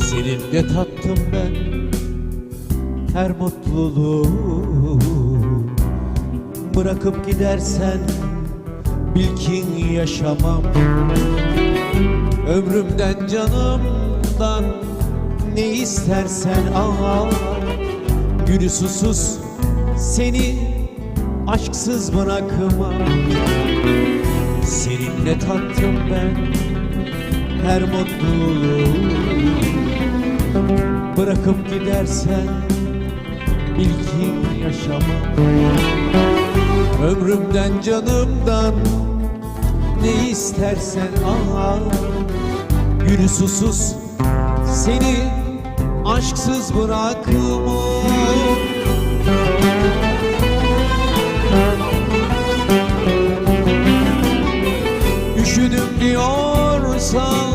Seninle tattım ben? Her mutluluğu Bırakıp gidersen bil ki yaşamam. Ömrümden canımdan ne istersen al. Gülü susuz seni aşksız bırakmam. Seninle tattım ben her mutluluğu. Bırakıp gidersen bil ki yaşamam. Ömrümden canımdan ne istersen al. Gülü susuz seni aşksız bırakmam. Üşüdüm diyorsan